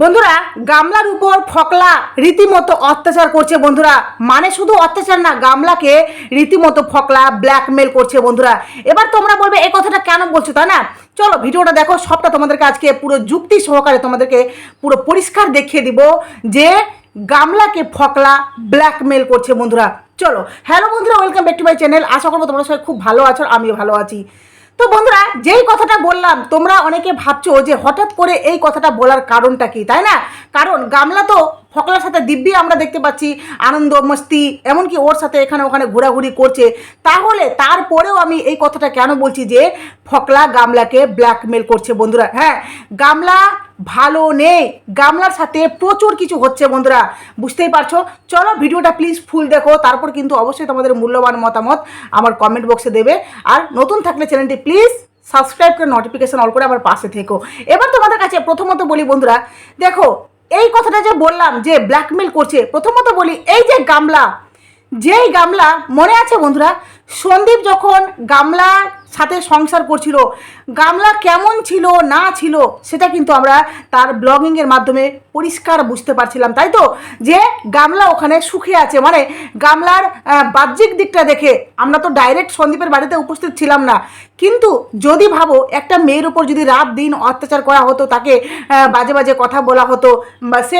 বন্ধুরা, গামলার উপর ফকলা রীতিমতো অত্যাচার করছে বন্ধুরা। মানে শুধু অত্যাচার না, গামলাকে রীতিমতো ফকলা ব্ল্যাকমেল করছে বন্ধুরা। এবার তোমরা বলবে এই কথাটা কেন বলছো? তাই না? চলো, ভিডিওটা দেখো, সবটা তোমাদেরকে আজকে পুরো যুক্তি সহকারে তোমাদেরকে পুরো পরিষ্কার দেখিয়ে দিব যে গামলাকে ফকলা ব্ল্যাকমেল করছে বন্ধুরা। চলো, হ্যালো বন্ধুরা, welcome back to my channel. আশা করব তোমরা সবাই খুব ভালো আছো আমিও ভালো আছি। তো বন্ধুরা, যেই কথাটা বললাম, তোমরা অনেকে ভাবছ যে হঠাৎ করে এই কথাটা বলার কারণটা কি, তাই না? কারণ গামলা তো ফকলার সাথে দিব্যি আমরা দেখতে পাচ্ছি, আনন্দ, মস্তি, এমনকি ওর সাথে এখানে ওখানে ঘোরাঘুরি করছে। তাহলে তারপরেও আমি এই কথাটা কেন বলছি যে ফকলা গামলাকে ব্ল্যাকমেল করছে বন্ধুরা। হ্যাঁ গামলা ভালো নেই। গামলার সাথে প্রচুর কিছু হচ্ছে বন্ধুরা। বুঝতেই পারছ? চলো ভিডিওটা প্লিজ ফুল দেখো। তারপর কিন্তু অবশ্যই তোমাদের মূল্যবান মতামত আমার কমেন্ট বক্সে দেবে। আর নতুন থাকলে চ্যানেলটি প্লিজ সাবস্ক্রাইব করে নোটিফিকেশন অল করে আমার পাশে থেকো। এবার তোমাদের কাছে প্রথমত বলি বন্ধুরা, দেখো এই কথাটা যে বললাম যে ব্ল্যাকমেল করছে, প্রথমত বলি এই যে গামলা, যেই গামলা, মনে আছে বন্ধুরা, সন্দীপ যখন গামলার সাথে সংসার করছিল গামলা কেমন ছিল, না ছিল, সেটা কিন্তু আমরা তার ব্লগিংয়ের মাধ্যমে পরিষ্কার বুঝতে পারছিলাম, তাই তো? যে গামলা ওখানে সুখে আছে মানে গামলার বাহ্যিক দিকটা দেখে আমরা তো ডাইরেক্ট সন্দীপের বাড়িতে উপস্থিত ছিলাম না। কিন্তু যদি ভাবো, একটা মেয়ের উপর যদি রাত দিন অত্যাচার করা হতো, তাকে বাজে বাজে কথা বলা হতো সে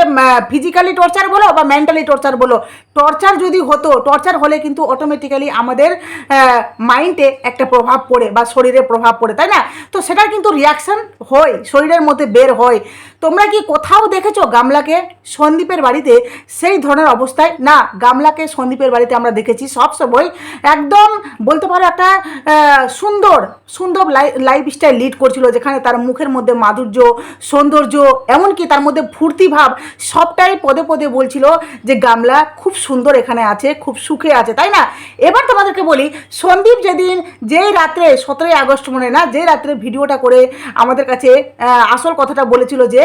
ফিজিক্যালি টর্চার বলো বা মেন্টালি টর্চার বলো টর্চার যদি হতো টর্চার হলে কিন্তু অটোমেটিক্যালি আমাদের মাইন্ডে একটা প্রভাব পড়ে বা শরীরে প্রভাব পড়ে, তাই না? তো সেটার কিন্তু রিয়াকশন হয় শরীরের মধ্যে বের হয় তোমরা কি কোথাও দেখেছ গামলাকে? সন্দীপের বাড়িতে সেই ধরনের অবস্থায়? না, গামলাকে সন্দীপের বাড়িতে আমরা দেখেছি সবসময় একদম বলতে পারো একটা সুন্দর সুন্দর লাইফ স্টাইল লিড করছিল, যেখানে তার মুখের মধ্যে মাধুর্য, সৌন্দর্য, এমনকি তার মধ্যে ফুর্তি ভাব, সবটাই পদে পদে বলছিল যে গামলা খুব সুন্দর এখানে আছে, খুব সুখে আছে, তাই না? এবার তোমাদেরকে বলি, সন্দীপ যেদিন, যেই রাত্রে, সতেরোই আগস্ট মনে না যে রাত্রে ভিডিওটা করে আমাদের কাছে আসল কথাটা বলেছিল যে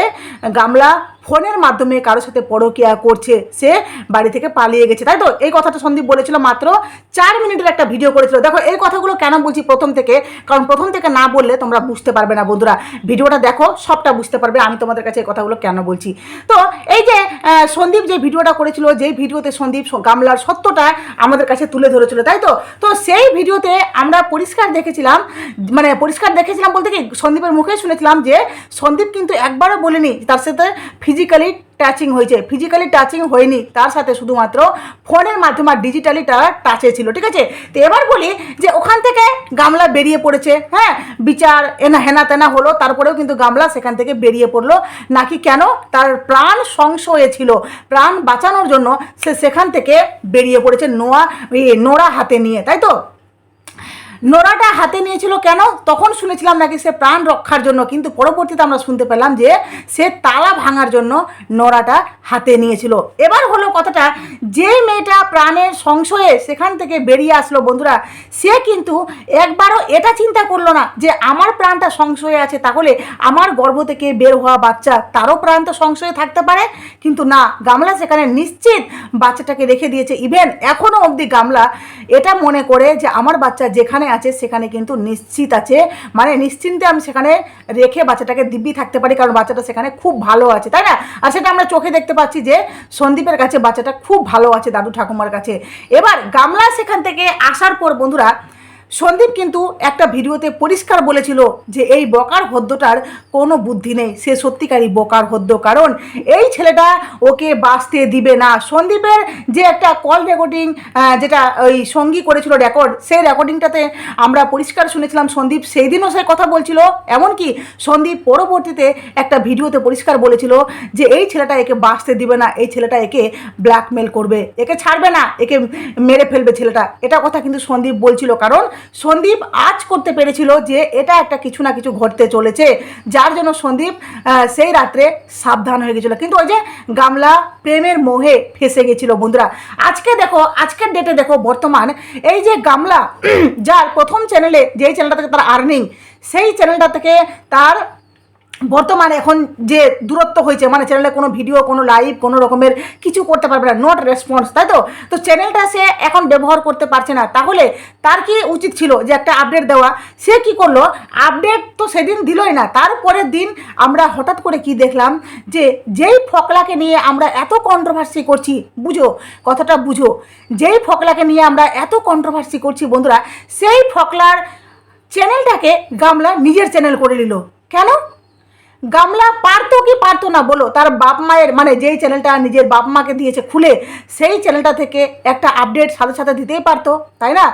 গামলা ফোনের মাধ্যমে কারোর সাথে পরকিয়া করছে, সে বাড়ি থেকে পালিয়ে গেছে। তাই তো? এই কথাটা সন্দীপ বলেছিল মাত্র চার মিনিটের একটা ভিডিও করেছিল। দেখো, এই কথাগুলো কেন বলছি প্রথম থেকে? কারণ প্রথম থেকে না বললে তোমরা বুঝতে পারবে না বন্ধুরা। ভিডিওটা দেখো, সবটা বুঝতে পারবে। আমি তোমাদের কাছে এই কথাগুলো কেন বলছি? তো এই যে সন্দীপ যে ভিডিওটা করেছিল, যেই ভিডিওতে সন্দীপ গামলার সত্যটা আমাদের কাছে তুলে ধরেছিল, তাই তো? তো সেই ভিডিওতে আমরা পরিষ্কার দেখেছিলাম মানে পরিষ্কার দেখেছিলাম বলতে কি, সন্দীপের মুখে শুনেছিলাম যে সন্দীপ কিন্তু একবারও বলেনি, তার সাথে ফিজিক্যালি টাচিং হয়েছে। ফিজিক্যালি টাচিং হয়নি, তার সাথে শুধুমাত্র ফোনের মাধ্যমে আর ডিজিটালি তারা টাচে ছিল, ঠিক আছে? তো এবার বলি যে ওখান থেকে গামলা বেরিয়ে পড়েছে হ্যাঁ? বিচার এনা হেনা তেনা হলো, তারপরেও কিন্তু গামলা সেখান থেকে বেরিয়ে পড়ল। নাকি কেন? তার প্রাণ সংশয়ে ছিল। প্রাণ বাঁচানোর জন্য সে সেখান থেকে বেরিয়ে পড়েছে নোয়া নোড়া হাতে নিয়ে, তাই তো? নোড়াটা হাতে নিয়েছিল কেন? তখন শুনেছিলাম নাকি সে প্রাণ রক্ষার জন্য, কিন্তু পরবর্তীতে আমরা শুনতে পেলাম যে সে তালা ভাঙার জন্য নোড়াটা হাতে নিয়েছিল। এবার হলো কথাটা, যে মেয়েটা প্রাণের সংশয়ে সেখান থেকে বেরিয়ে আসলো বন্ধুরা, সে কিন্তু একবারও এটা চিন্তা করল না যে আমার প্রাণটা সংশয়ে আছে, তাহলে আমার গর্ভ থেকে বের হওয়া বাচ্চা তারও প্রাণ তো সংশয়ে থাকতে পারে? কিন্তু না, গামলা সেখানে নিশ্চিত বাচ্চাটাকে রেখে দিয়েছে। ইভেন এখনও অবধি গামলা এটা মনে করে যে আমার বাচ্চা যেখানে আছে, সেখানে কিন্তু নিশ্চিত আছে। মানে নিশ্চিন্তে আমি সেখানে রেখে বাচ্চাটাকে দিব্যি থাকতে পারি, কারণ বাচ্চাটা সেখানে খুব ভালো আছে, তাই না? আর সেটা আমরা চোখে দেখতে পাচ্ছি যে সন্দীপের কাছে বাচ্চাটা খুব ভালো আছে, দাদু ঠাকুমার কাছে। এবার গামলা সেখান থেকে আসার পর, বন্ধুরা সন্দীপ কিন্তু একটা ভিডিওতে পরিষ্কার বলেছিল যে এই বকার হদ্যটার কোনো বুদ্ধি নেই। সে সত্যিকারই বকার হদ্য কারণ এই ছেলেটা ওকে বাঁচতে দিবে না। সন্দীপের যে একটা কল রেকর্ডিং যেটা ওই সঙ্গী করেছিল রেকর্ড, সেই রেকর্ডিংটাতে আমরা পরিষ্কার শুনেছিলাম সন্দীপ সেই দিনও সে কথা বলছিল। এমনকি সন্দীপ পরবর্তীতে একটা ভিডিওতে পরিষ্কার বলেছিল যে এই ছেলেটা একে বাঁচতে দিবে না, এই ছেলেটা একে ব্ল্যাকমেল করবে। একে ছাড়বে না, একে মেরে ফেলবে ছেলেটা। এটা কথা কিন্তু সন্দীপ বলছিল। কারণ সন্দীপ আজ করতে পেরেছিল যে এটা একটা কিছু না কিছু ঘটতে চলেছে। যার জন্য সন্দীপ সেই রাত্রে সাবধান হয়ে গেছিল। কিন্তু ওই যে গামলা প্রেমের মোহে ফেসে গেছিল বন্ধুরা। আজকে দেখো, আজকের ডেটে দেখো বর্তমান এই যে গামলা, যার প্রথম চ্যানেলে যেই চ্যানেলটা থেকে তার আর্নিং সেই চ্যানেলটা থেকে তার বর্তমানে এখন যে দূরত্ব হয়েছে মানে চ্যানেলে কোনো ভিডিও কোনো লাইভ কোনো রকমের কিছু করতে পারবে না নট রেসপন্স তাই তো? তো চ্যানেলটা সে এখন ব্যবহার করতে পারছে না। তাহলে তার কি উচিত ছিল যে একটা আপডেট দেওয়া? সে কি করল? আপডেট তো সেদিন দিলই না তারপরের দিন আমরা হঠাৎ করে কি দেখলাম যে যেই ফকলাকে নিয়ে আমরা এত কন্ট্রোভার্সি করছি, বুঝো? কথাটা বুঝো। যেই ফকলাকে নিয়ে আমরা এত কন্ট্রোভার্সি করছি, বন্ধুরা, সেই ফকলার চ্যানেলটাকে গামলা নিজের চ্যানেল করে নিল। কেন? গামলা পারতো কি পারতো না বলো, তার বাপ মায়ের মানে যেই চ্যানেলটা নিজের বাপ মাকে দিয়েছে খুলে, সেই চ্যানেলটা থেকে একটা আপডেট সাথে সাথে দিতেই পারতো, তাই না?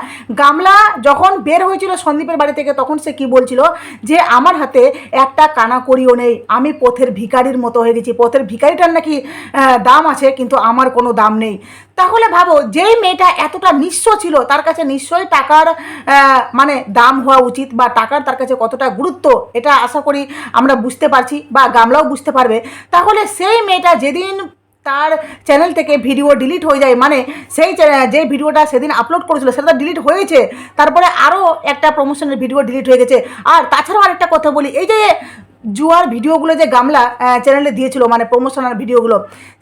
গামলা যখন বের হয়েছিল সন্দীপের বাড়ি থেকে, তখন সে কি বলছিল? যে আমার হাতে একটা কানাকড়িও নেই, আমি পথের ভিকারির মতো হয়ে গেছি। পথের ভিখারিটার নাকি দাম আছে, কিন্তু আমার কোনো দাম নেই। তাহলে ভাবো, যেই মেয়েটা এতটা নিঃস্ব ছিল, তার কাছে নিশ্চয়ই টাকার মানে দাম হওয়া উচিত বা টাকার তার কাছে কতটা গুরুত্ব, এটা আশা করি আমরা বুঝতে পারছি বা গামলাও বুঝতে পারবে। তাহলে সেই মেয়েটা যেদিন তার চ্যানেল থেকে ভিডিও ডিলিট হয়ে যায় মানে সেই যে ভিডিওটা সেদিন আপলোড করেছিল, সেটা ডিলিট হয়েছে। তারপরে আরও একটা প্রমোশনের ভিডিও ডিলিট হয়ে গেছে। আর তাছাড়াও আরেকটা কথা বলি, এই যে জুয়ার ভিডিওগুলো যে গামলা চ্যানেলে দিয়েছিল মানে প্রমোশনাল ভিডিওগুলো,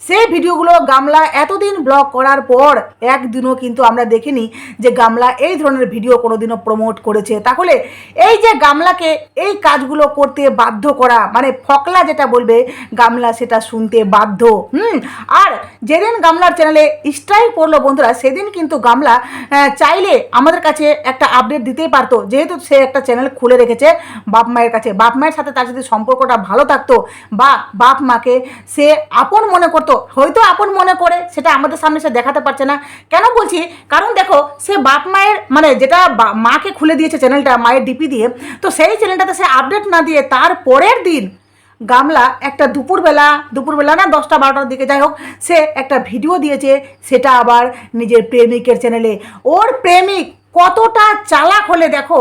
সেই ভিডিওগুলো গামলা এতদিন ব্লগ করার পর একদিনও কিন্তু আমরা দেখিনি যে গামলা এই ধরনের ভিডিও কোনোদিনও প্রমোট করেছে। তাহলে এই যে গামলাকে এই কাজগুলো করতে বাধ্য করা মানে ফকলা যেটা বলবে, গামলা সেটা শুনতে বাধ্য, হুম? আর যেদিন গামলার চ্যানেলে স্ট্রাইক পড়ল বন্ধুরা, সেদিন কিন্তু গামলা চাইলে আমাদের কাছে একটা আপডেট দিতেই পারতো, যেহেতু সে একটা চ্যানেল খুলে রেখেছে বাপ মায়ের কাছে। বাপ মায়ের সাথে তার যদি সম্পর্কটা ভালো থাকতো বা বাপ মাকে সে আপন মনে করতো, হয়তো আপন মনে করে, সেটা আমাদের সামনে সে দেখাতে পারছে না। কেন বলছি? কারণ দেখো, সে বাপ মায়ের মানে যেটা মাকে খুলে দিয়েছে চ্যানেলটা মায়ের ডিপি দিয়ে, তো সেই চ্যানেলটাতে সে আপডেট না দিয়ে তার পরের দিন গামলা একটা দুপুরবেলা দুপুরবেলা না দশটা বারোটার দিকে, যাই হোক, সে একটা ভিডিও দিয়েছে, সেটা আবার নিজের প্রেমিকের চ্যানেলে ওর প্রেমিক কতটা চালাক হলে দেখো,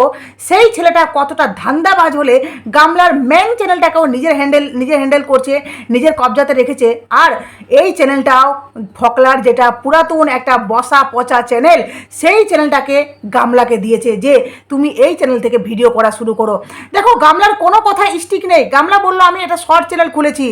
সেই ছেলেটা কতটা ধান্দাবাজ হলে গামলার মেন চ্যানেলটাকেও নিজের হ্যান্ডেল নিজের হ্যান্ডেল করছে, নিজের কবজাতে রেখেছে। আর এই চ্যানেলটাও ফকলার যেটা পুরাতন একটা বসা পচা চ্যানেল সেই চ্যানেলটাকে গামলাকে দিয়েছে যে তুমি এই চ্যানেল থেকে ভিডিও করা শুরু করো। দেখো, গামলার কোনো কথা স্টিক নেই। গামলা বলল, আমি একটা শর্ট চ্যানেল খুলেছি।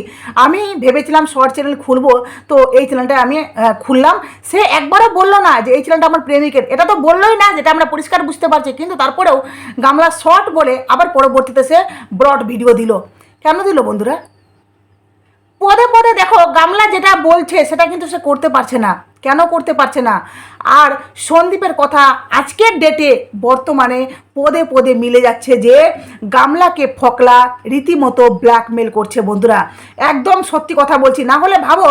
আমি ভেবেছিলাম শর্ট চ্যানেল খুলবো, তো এই চ্যানেলটা আমি খুললাম। সে একবারও বলল না যে, এই চ্যানেলটা আমার প্রেমিকের। এটা তো বললোই না যেটা আমরা পরিষ্কার বুঝতে পারছি, কিন্তু তারপরেও গামলা শর্ট বলে আবার পরবর্তীতে সে ব্রড ভিডিও দিল। কেন দিল বন্ধুরা? পদে পদে দেখো, গামলা যেটা বলছে সেটা কিন্তু সে করতে পারছে না। কেন করতে পারছে না? আর সন্দীপের কথা আজকের ডেটে বর্তমানে পদে পদে মিলে যাচ্ছে যে গামলাকে ফকলা রীতিমতো ব্ল্যাকমেল করছে বন্ধুরা। একদম সত্যি কথা বলছি, না হলে ভাবো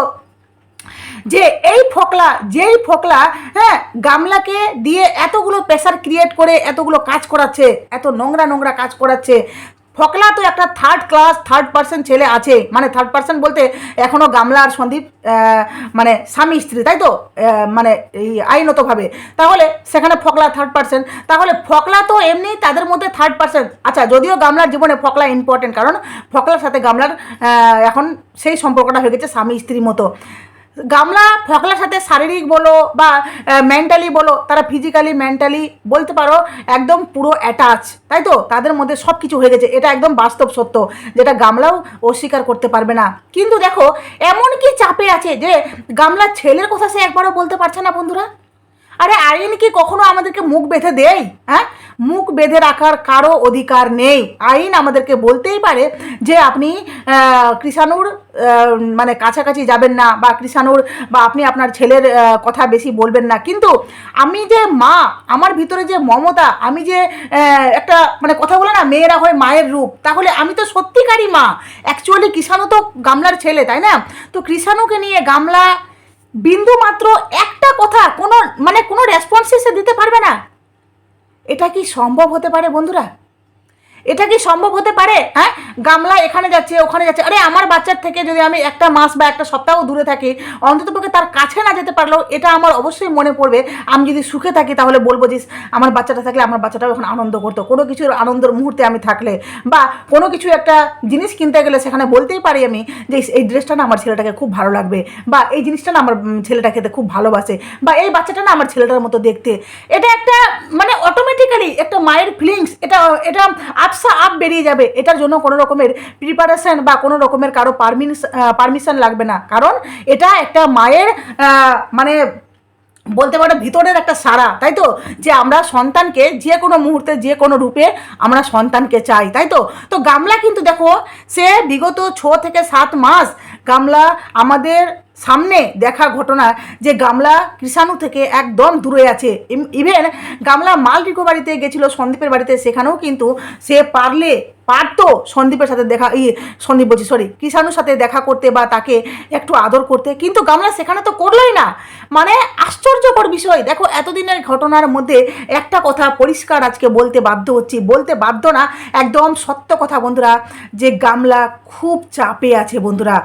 যে এই ফকলা, যেই ফকলা হ্যাঁ গামলাকে দিয়ে এতগুলো প্রেশার ক্রিয়েট করে, এতগুলো কাজ করাচ্ছে, এত নোংরা নোংরা কাজ করাচ্ছে। ফকলা তো একটা থার্ড ক্লাস থার্ড পার্সন ছেলে আছে। মানে থার্ড পার্সন বলতে এখনও গামলা আর সন্দীপ মানে স্বামী স্ত্রী, তাই তো? মানে এই আইনতভাবে। তাহলে সেখানে ফকলা থার্ড পার্সন তাহলে ফকলা তো এমনি তাদের মধ্যে থার্ড পার্সন আচ্ছা যদিও গামলার জীবনে ফকলা ইম্পর্টেন্ট কারণ ফকলার সাথে গামলার এখন সেই সম্পর্কটা হয়ে গেছে স্বামী স্ত্রীর মতো। গামলা ফকলার সাথে শারীরিক বলো বা মেন্টালি বলো, তারা ফিজিক্যালি মেন্টালি বলতে পারো, একদম পুরো অ্যাটাচ তাই তো? তাদের মধ্যে সব কিছু হয়ে গেছে, এটা একদম বাস্তব সত্য, যেটা গামলাও অস্বীকার করতে পারবে না। কিন্তু দেখো, এমন কি চাপে আছে যে, গামলার ছেলের কথা সে একবারও বলতে পারছে না, বন্ধুরা? আরে আইন কি কখনো আমাদেরকে মুখ বেঁধে দেয়? হ্যাঁ? মুখ বেঁধে রাখার কারও অধিকার নেই। আইন আমাদেরকে বলতেই পারে যে আপনি কৃষাণুর মানে কাছাকাছি যাবেন না বা কৃষাণুর বা আপনি আপনার ছেলের কথা বেশি বলবেন না। কিন্তু আমি যে মা, আমার ভিতরে যে মমতা, আমি যে একটা মানে কথা বলে না, মেয়েরা হয় মায়ের রূপ, তাহলে আমি তো সত্যিকারই মা। অ্যাকচুয়ালি কৃষাণু তো গামলার ছেলে, তাই না? তো কৃষাণুকে নিয়ে গামলা বিন্দু মাত্র একটা কথা কোনো মানে কোনো রেসপন্সই সে দিতে পারবে না এটা কি সম্ভব হতে পারে বন্ধুরা? এটা কি সম্ভব হতে পারে? হ্যাঁ? গামলা এখানে যাচ্ছে, ওখানে যাচ্ছে। আরে আমার বাচ্চার থেকে যদি আমি একটা মাস বা একটা সপ্তাহ দূরে থাকি, অন্ততপক্ষে তার কাছে না যেতে পারলেও এটা আমার অবশ্যই মনে পড়বে। আমি যদি সুখে থাকি তাহলে বলব যে, আমার বাচ্চাটা থাকলে আমার বাচ্চাটাও এখন আনন্দ করতো। কোনো কিছুর আনন্দের মুহূর্তে আমি থাকলে বা কোনো কিছু একটা জিনিস কিনতে গেলে সেখানে বলতেই পারি আমি যে, এই ড্রেসটা না আমার ছেলেটাকে খুব ভালো লাগবে বা এই জিনিসটা না আমার ছেলেটা খেতে খুব ভালোবাসে বা এই বাচ্চাটা না আমার ছেলেটার মতো দেখতে। এটা একটা মানে অটোমেটিক্যালি একটা মায়ের ফিলিংস এটা এটা আপস ঝাপসা আপ বেরিয়ে যাবে। এটার জন্য কোনো রকমের প্রিপারেশন বা কোনো রকমের কারও পারমিশন পারমিশন লাগবে না। কারণ এটা একটা মায়ের মানে বলতে পারো ভিতরের একটা সারা তাই তো? যে আমরা সন্তানকে যে কোনো মুহূর্তে, যে কোনো রূপে আমরা সন্তানকে চাই, তাই তো? তো গামলা কিন্তু দেখো, সে বিগত ছ থেকে সাত মাস গামলা আমাদের সামনে দেখা ঘটনা যে গামলা কৃষাণু থেকে একদম দূরে আছে। ইভেন গামলা মাল রিকোভারিতে গেছিল সন্দীপের বাড়িতে, সেখানেও কিন্তু সে পারলে, পারতো সন্দীপের সাথে দেখা, ই, সন্দীপ বলছি সরি কৃষাণুর সাথে দেখা করতে বা তাকে একটু আদর করতে। কিন্তু গামলা সেখানে তো করলোই না। মানে আশ্চর্যকর বিষয়। দেখো, এতদিনের ঘটনার মধ্যে একটা কথা পরিষ্কার আজকে বলতে বাধ্য হচ্ছি। বলতে বাধ্য না, একদম সত্য কথা বন্ধুরা, যে গামলা খুব চাপে আছে বন্ধুরা।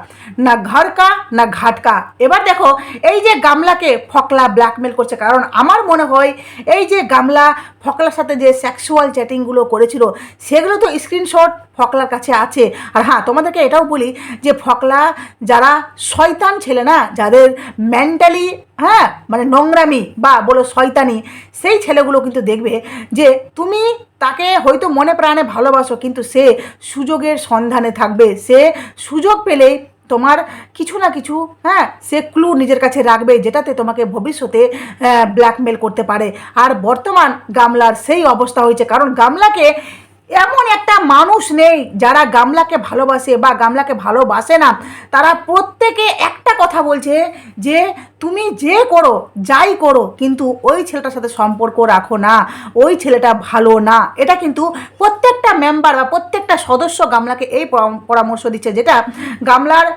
না ঘরকা, না ঘাটকা। এবার দেখো, এই যে গামলাকে ফকলা ব্ল্যাকমেল করছে, কারণ আমার মনে হয় এই যে গামলা ফকলার সাথে যে সেক্সুয়াল চ্যাটিংগুলো করেছিল, সেগুলো তো স্ক্রিনশট ফকলার কাছে আছে। আর হ্যাঁ তোমাদেরকে এটাও বলি যে ফকলা যারা শয়তান ছেলে না, যাদের মেন্টালি হ্যাঁ মানে নোংরামি বা বলো শয়তানি, সেই ছেলেগুলো কিন্তু দেখবে যে তুমি তাকে হয়তো মনে প্রাণে ভালোবাসো, কিন্তু সে সুযোগের সন্ধানে থাকবে। সে সুযোগ পেলেই তোমার কিছু না কিছু হ্যাঁ সে ক্লু নিজের কাছে রাখবে যেটাতে তোমাকে ভবিষ্যতে ব্ল্যাকমেল করতে পারে। আর বর্তমান গামলার সেই অবস্থা হয়েছে। কারণ গামলাকে এমন একটা মানুষ নেই যারা গামলাকে ভালোবাসে বা গামলাকে ভালোবাসে না। তারা প্রত্যেকে একটা কথা বলছে যে, তুমি যে করো, যাই করো, কিন্তু ওই ছেলেটার সাথে সম্পর্ক রাখো না। ওই ছেলেটা ভালো না। এটা কিন্তু প্রত্যেকটা মেম্বার বা প্রত্যেকটা সদস্য গামলাকে এই পরামর্শ দিচ্ছে যেটা গামলার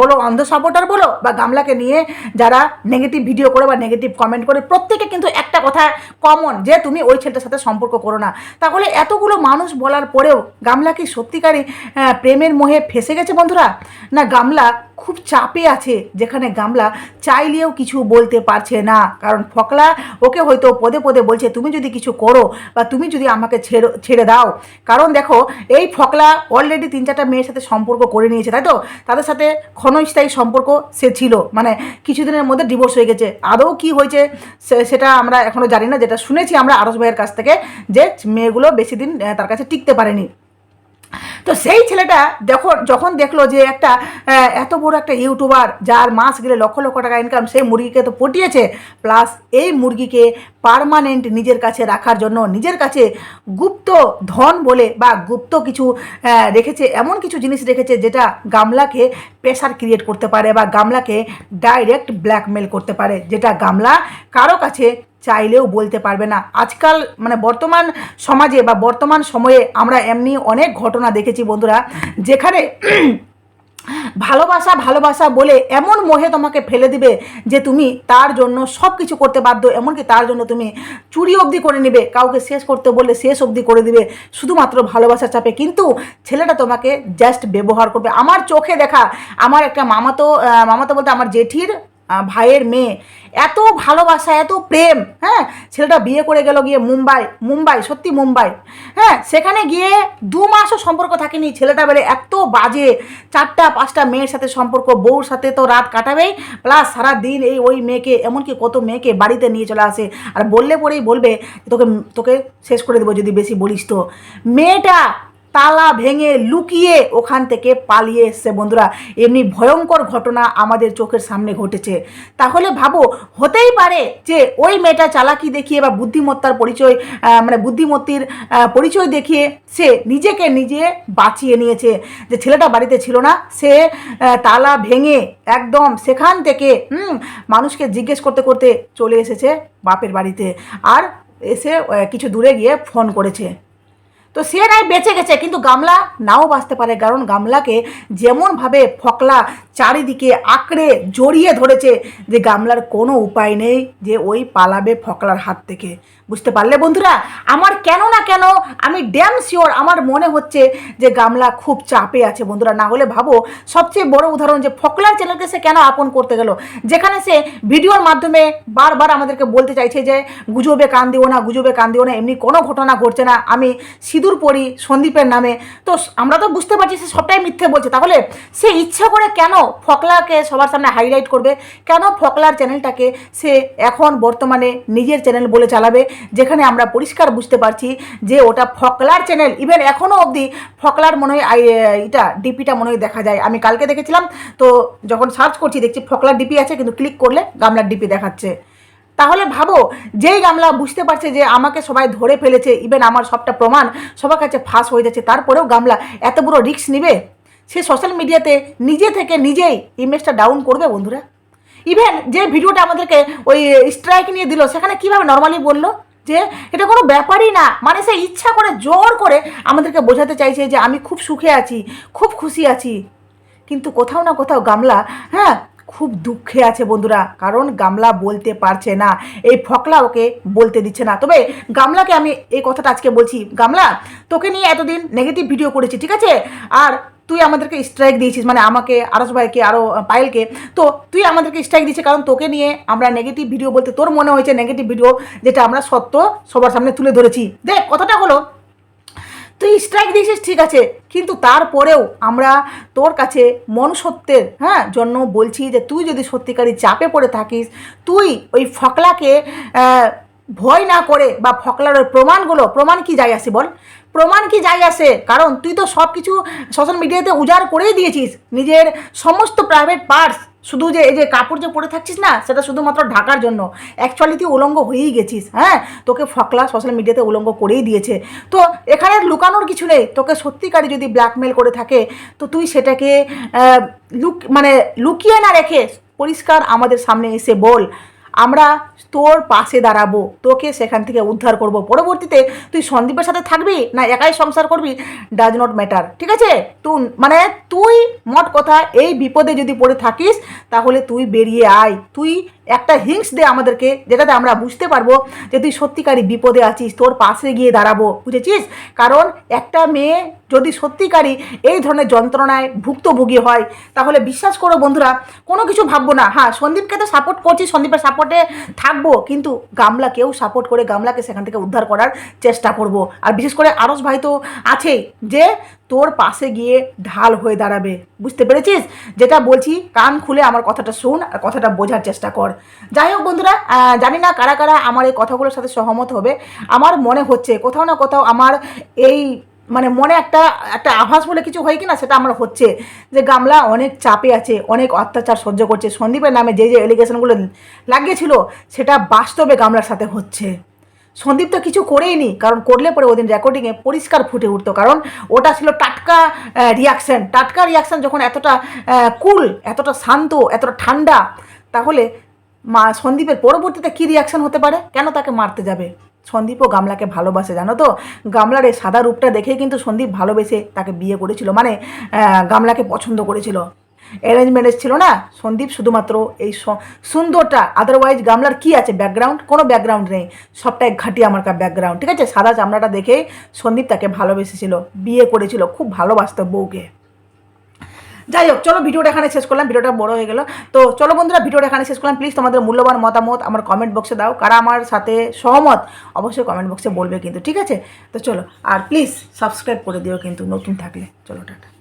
বলো অন্ধ সাপোর্টার বলো বা গামলাকে নিয়ে যারা নেগেটিভ ভিডিও করে বা নেগেটিভ কমেন্ট করে, প্রত্যেকে কিন্তু একটা কথা কমন যে, তুমি ওই ছেলেটার সাথে সম্পর্ক করো না। তাহলে এতগুলো মানুষ বলার পরেও গামলা কি সত্যিকারে প্রেমের মোহে ফেসে গেছে বন্ধুরা? না গামলা খুব চাপে আছে, যেখানে গামলা চাইলেও কিছু বলতে পারছে না। কারণ ফকলা ওকে হয়তো পদে পদে বলছে, তুমি যদি কিছু করো বা তুমি যদি আমাকে ছেড়ে ছেড়ে দাও। কারণ দেখো, এই ফকলা অলরেডি তিন চারটা মেয়ের সাথে সম্পর্ক করে নিয়েছে, তাই তো? তাদের সাথে ক্ষণস্থায়ী সম্পর্ক সে ছিল। মানে কিছুদিনের মধ্যে ডিভোর্স হয়ে গেছে। আদৌ কি হয়েছে সেটা আমরা এখনও জানি না। যেটা শুনেছি আমরা আরস ভাইয়ের কাছ থেকে যে মেয়েগুলো বেশি দিন তার কাছে টিকতে পারেনি। তো সেই ছেলেটা দেখো, যখন দেখল যে একটা এত বড় একটা ইউটিউবার যার মাস গেলে লক্ষ লক্ষ টাকা ইনকাম সেই মুরগিকে তো পটিয়েছে। প্লাস এই মুরগিকে পারমানেন্ট নিজের কাছে রাখার জন্য, নিজের কাছে গুপ্ত ধন বলে বা গুপ্ত কিছু রেখেছে, এমন কিছু জিনিস রেখেছে যেটা গামলাকে প্রেশার ক্রিয়েট করতে পারে বা গামলাকে ডাইরেক্ট ব্ল্যাকমেল করতে পারে। যেটা গামলা কারও কাছে চাইলেও বলতে পারবে না। আজকাল মানে বর্তমান সমাজে বা বর্তমান সময়ে আমরা এমনি অনেক ঘটনা দেখেছি বন্ধুরা, যেখানে ভালোবাসা ভালোবাসা বলে এমন মোহে তোমাকে ফেলে দিবে যে তুমি তার জন্য সব কিছু করতে বাধ্য, এমনকি তার জন্য তুমি চুরি অবধি করে নিবে, কাউকে শেষ করতে বললে শেষ অবধি করে দিবে, শুধুমাত্র ভালোবাসার চাপে। কিন্তু ছেলেটা তোমাকে জাস্ট ব্যবহার করবে। আমার চোখে দেখা, আমার একটা মামাতো মামাতো বলতে আমার জেঠির ভাইয়ের মেয়ে। এত ভালোবাসা, এত প্রেম হ্যাঁ? ছেলেটা বিয়ে করে গেল গিয়ে মুম্বাই মুম্বাই, সত্যি মুম্বাই হ্যাঁ? সেখানে গিয়ে দু মাসও সম্পর্ক থাকেনি। ছেলেটা বেড়ে এত বাজে, চারটা, পাঁচটা মেয়ের সাথে সম্পর্ক, বউর সাথে তো রাত কাটাবেই। প্লাস সারা দিন এই ওই মেয়েকে, এমনকি কত মেয়েকে বাড়িতে নিয়ে চলে আসে। আর বললে পরেই বলবে, তোকে তোকে শেষ করে দেবো যদি বেশি বলিস তো। মেয়েটা তালা ভেঙে লুকিয়ে ওখান থেকে পালিয়ে এসছে বন্ধুরা। এমনি ভয়ঙ্কর ঘটনা আমাদের চোখের সামনে ঘটেছে। তাহলে ভাবো, হতেই পারে যে ওই মেয়েটা চালাকি দেখিয়ে বা বুদ্ধিমত্তার পরিচয় মানে বুদ্ধিমত্তির পরিচয় দেখিয়ে সে নিজেকে নিজে বাঁচিয়ে নিয়েছে। যে ছেলেটা বাড়িতে ছিল না, সে তালা ভেঙে একদম সেখান থেকে মানুষকে জিজ্ঞেস করতে করতে চলে এসেছে বাপের বাড়িতে। আর এসে কিছু দূরে গিয়ে ফোন করেছে। তো সে নাই বেঁচে গেছে, কিন্তু গামলা নাও বাঁচতে পারে, কারণ গামলাকে যেমনভাবে ফকলা চারিদিকে আঁকড়ে জড়িয়ে ধরেছে যে গামলার কোনো উপায় নেই যে ওই পালাবে ফকলার হাত থেকে। বুঝতে পারলে বন্ধুরা? আমার কেন না কেন আমি ড্যাম শিওর আমার মনে হচ্ছে যে গামলা খুব চাপে আছে বন্ধুরা। না হলে ভাবো, সবচেয়ে বড় উদাহরণ যে ফকলার চ্যানেলকে সে কেন আপন করতে গেল? যেখানে সে ভিডিওর মাধ্যমে বারবার আমাদেরকে বলতে চাইছে যে, গুজবে কান দিও না, গুজবে কান দিও না। এমনি কোনো ঘটনা ঘটছে না। আমি সিঁদুর পরি সন্দীপের নামে। তো আমরা তো বুঝতে পারছি সে সবটাই মিথ্যে বলছে। তাহলে সে ইচ্ছা করে কেন ফকলাকে সবার সামনে হাইলাইট করবে? কেন ফকলার চ্যানেলটাকে সে এখন বর্তমানে নিজের চ্যানেল বলে চালাবে? যেখানে আমরা পরিষ্কার বুঝতে পারছি যে ওটা ফকলার চ্যানেল। ইভেন এখনও অবধি ফকলার মনে হয় এটা ডিপিটা মনে হয় দেখা যায়। আমি কালকে দেখেছিলাম, তো যখন সার্চ করছি, দেখছি ফকলার ডিপি আছে, কিন্তু ক্লিক করলে গামলার ডিপি দেখাচ্ছে। তাহলে ভাবো, যেই গামলা বুঝতে পারছে যে আমাকে সবাই ধরে ফেলেছে ইভেন আমার সবটা প্রমাণ, সবার কাছে ফাঁস হয়ে যাচ্ছে, তারপরেও গামলা এত বড় রিস্ক নিবে? সে সোশ্যাল মিডিয়াতে নিজে থেকে নিজেই ইমেজটা ডাউন করবে বন্ধুরা? ইভেন যে ভিডিওটা আমাদেরকে ওই স্ট্রাইক নিয়ে দিল, সেখানে কীভাবে নর্মালি বলল? যে এটা কোনো ব্যাপারই না মানে সে ইচ্ছা করে জোর করে আমাদেরকে বোঝাতে চাইছে যে আমি খুব সুখে আছি, খুব খুশি আছি। কিন্তু কোথাও না কোথাও গামলা হ্যাঁ খুব দুঃখে আছে বন্ধুরা, কারণ গামলা বলতে পারছে না। এই ফকলা ওকে বলতে দিচ্ছে না। তবে গামলাকে আমি এই কথাটা আজকে বলছি, গামলা, তোকে নিয়ে এতদিন নেগেটিভ ভিডিও করেছি, ঠিক আছে? আর তুই আমাদেরকে স্ট্রাইক দিয়েছিস মানে আমাকে আরস ভাইকে আরও পায়েলকে। তো তুই আমাদেরকে স্ট্রাইক দিয়েছিস, কারণ তোকে নিয়ে আমরা নেগেটিভ ভিডিও বলতে তোর মনে হয়েছে নেগেটিভ ভিডিও যেটা আমরা সত্য সবার সামনে তুলে ধরেছি। দেখ, কথাটা হলো তুই স্ট্রাইক দিয়েছিস, ঠিক আছে। কিন্তু তারপরেও আমরা তোর কাছে মনুষ্যত্বের হ্যাঁ জন্য বলছি যে তুই যদি সত্যিকারই চাপে পড়ে থাকিস, তুই ওই ফকলাকে ভয় না করে বা ফকলার ওই প্রমাণগুলো, প্রমাণ কি যাই আসে বল? প্রমাণ কি যাই আসে? কারণ তুই তো সব কিছু সোশ্যাল মিডিয়াতে উজাড় করেই দিয়েছিস, নিজের সমস্ত প্রাইভেট পার্টস শুধু যে এই যে কাপড় যে পরে থাকছিস না, সেটা শুধুমাত্র ঢাকার জন্য। অ্যাকচুয়ালি তুই উলঙ্গ হয়েই গেছিস হ্যাঁ? তোকে ফকলা সোশ্যাল মিডিয়াতে উলঙ্গ করেই দিয়েছে। তো এখানে লুকানোর কিছু নেই। তোকে সত্যিকারই যদি ব্ল্যাকমেল করে থাকে, তো তুই সেটাকে লুক মানে লুকিয়ে না রেখে, পরিষ্কার আমাদের সামনে এসে বল। আমরা তোর পাশে দাঁড়াবো, তোকে সেখান থেকে উদ্ধার করব। পরবর্তীতে তুই সন্দীপের সাথে থাকবি না একাই সংসার করবি? ডাজ নট ম্যাটার ঠিক আছে? তুই মানে তুই মোট কথা এই বিপদে যদি পড়ে থাকিস, তাহলে তুই বেরিয়ে আয়। তুই একটা হিংস দে আমাদেরকে, যেটাতে আমরা বুঝতে পারব যে তুই সত্যিকারই বিপদে আছিস, তোর পাশে গিয়ে দাঁড়াবো, বুঝেছিস? কারণ একটা মেয়ে যদি সত্যিকারই এই ধরনের যন্ত্রণায় ভুক্তভোগী হয়, তাহলে বিশ্বাস করো বন্ধুরা, কোনো কিছু ভাববো না। হ্যাঁ সন্দীপকে তো সাপোর্ট করছি, সন্দীপের সাপোর্টে থাকব, কিন্তু গামলাকেও সাপোর্ট করে গামলাকে সেখান থেকে উদ্ধার করার চেষ্টা করব। আর বিশেষ করে আরস ভাই তো আছেই, যে তোর পাশে গিয়ে ঢাল হয়ে দাঁড়াবে। বুঝতে পেরেছিস? যেটা বলছি, কান খুলে আমার কথাটা শুন আর কথাটা বোঝার চেষ্টা কর। যাই হোক বন্ধুরা জানি না কারা কারা আমার এই কথাগুলোর সাথে সহমত হবে। আমার মনে হচ্ছে কোথাও না কোথাও আমার এই মানে মনে একটা একটা আভাস বলে কিছু হয় কি না সেটা আমার হচ্ছে। যে গামলা অনেক চাপে আছে, অনেক অত্যাচার সহ্য করছে। সন্দীপের নামে যে যে এলিগেশনগুলো লাগিয়েছিল, সেটা বাস্তবে গামলার সাথে হচ্ছে। সন্দীপ তো কিছু করেই নি, কারণ করলে পরে ওদিন রেকর্ডিংয়ে পরিষ্কার ফুটে উঠতো, কারণ ওটা ছিল টাটকা রিয়াকশন টাটকা রিয়াকশান যখন এতটা কুল এতটা শান্ত, এতটা ঠান্ডা, তাহলে মা সন্দীপের পরবর্তীতে কী রিয়াকশান হতে পারে? কেন তাকে মারতে যাবে? সন্দীপও গামলাকে ভালোবাসে, জানো তো? গামলার এই সাদা রূপটা দেখেই কিন্তু সন্দীপ ভালোবেসে তাকে বিয়ে করেছিল মানে গামলাকে পছন্দ করেছিল। অ্যারেঞ্জ ম্যারেজ ছিল না? সন্দীপ শুধুমাত্র এই সুন্দরটা আদারওয়াইজ গামলার কি আছে? ব্যাকগ্রাউন্ড কোনো ব্যাকগ্রাউন্ড নেই। সবটাই ঘাটি আমার কা ব্যাকগ্রাউন্ড ঠিক আছে? সাদা চামড়াটা দেখে সন্দীপ তাকে ভালোবেসেছিল, বিয়ে করেছিল, খুব ভালোবাসত বউকে। যাই হোক, চলো ভিডিওটা এখানে শেষ করলাম, ভিডিওটা বড় হয়ে গেল। তো চলো বন্ধুরা, ভিডিওটা এখানে শেষ করলাম। প্লিজ তোমাদের মূল্যবান মতামত আমার কমেন্ট বক্সে দাও। কারা আমার সাথে সহমত, অবশ্যই কমেন্ট বক্সে বলবে কিন্তু, ঠিক আছে? তো চলো, আর প্লিজ সাবস্ক্রাইব করে দিও কিন্তু, নতুন থাকলে। চলো, টাটা।